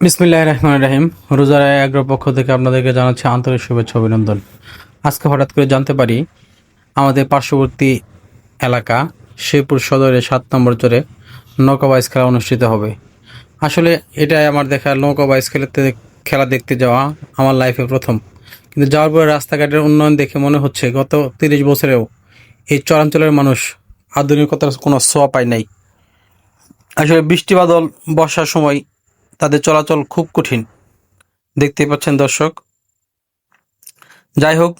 বিসমিল্লাহ রহমান রাহিম রোজার এগ্রো পক্ষ থেকে আপনাদেরকে জানাচ্ছি আন্তরিক শুভেচ্ছা অভিনন্দন। আজকে হঠাৎ করে জানতে পারি, আমাদের পার্শ্ববর্তী এলাকা শেরপুর সদরের সাত নম্বর চরে নৌকা বাইস খেলা অনুষ্ঠিত হবে। আসলে এটাই আমার দেখা, নৌকা বাইস খেলাতে খেলা দেখতে যাওয়া আমার লাইফে প্রথম। কিন্তু যাওয়ার পরে রাস্তাঘাটের উন্নয়ন দেখে মনে হচ্ছে গত তিরিশ বছরেও এই চরাঞ্চলের মানুষ আধুনিকতার কোনো ছোঁয়া পায় নাই। আসলে বৃষ্টি বাদল, বর্ষার সময় তাদের চলাচল খুব কঠিন। দেখতেই পাচ্ছেন দর্শক। যাই হোক,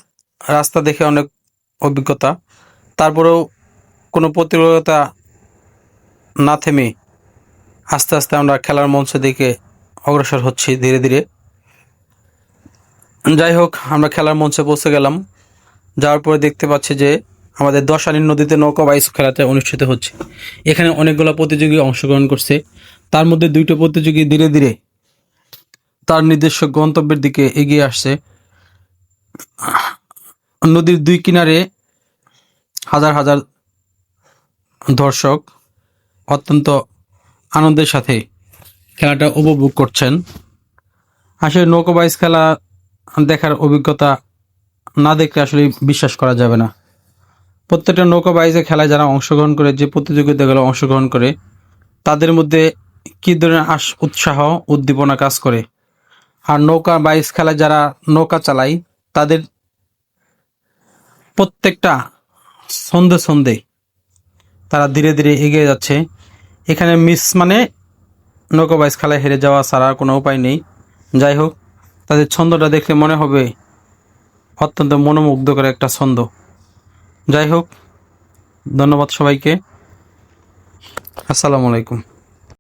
রাস্তা দেখে অনেক অভিজ্ঞতা। তারপরেও কোনো প্রতিযোগিতা না থেমে আস্তে আস্তে আমরা খেলার মঞ্চের দিকে অগ্রসর হচ্ছি ধীরে ধীরে। যাই হোক, আমরা খেলার মঞ্চে পৌঁছে গেলাম। যাওয়ার পরে দেখতে পাচ্ছি যে আমাদের দশানী নদীতে নৌকা বাইস খেলাটা অনুষ্ঠিত হচ্ছে। এখানে অনেকগুলো প্রতিযোগী অংশগ্রহণ করছে। তার মধ্যে দুইটো প্রতিযোগী ধীরে ধীরে তার নিজস্ব গন্তব্যের দিকে এগিয়ে আসছে। নদীর দুই কিনারে হাজার হাজার দর্শক অত্যন্ত আনন্দের সাথে খেলাটা উপভোগ করছেন। আসলে নৌকা বাইস খেলা দেখার অভিজ্ঞতা না দেখলে আসলে বিশ্বাস করা যাবে না। প্রত্যেকটা নৌকা খেলায় যারা অংশগ্রহণ করে, যে প্রতিযোগিতাগুলো অংশগ্রহণ করে, তাদের মধ্যে কী ধরনের উৎসাহ, উদ্দীপনা কাজ করে? আর নৌকা বাইস খেলায় যারা নৌকা চালায়, তাদের প্রত্যেকটা সন্ধে সন্ধে তারা ধীরে ধীরে এগিয়ে যাচ্ছে। এখানে মিস মানে নৌকা বাইস খেলায় হেরে যাওয়া ছাড়া কোনো উপায় নেই। যাই হোক, তাদের ছন্দটা দেখলে মনে হবে অত্যন্ত মনোমুগ্ধকর একটা ছন্দ। যাই হোক, ধন্যবাদ সবাইকে। আসসালামু আলাইকুম।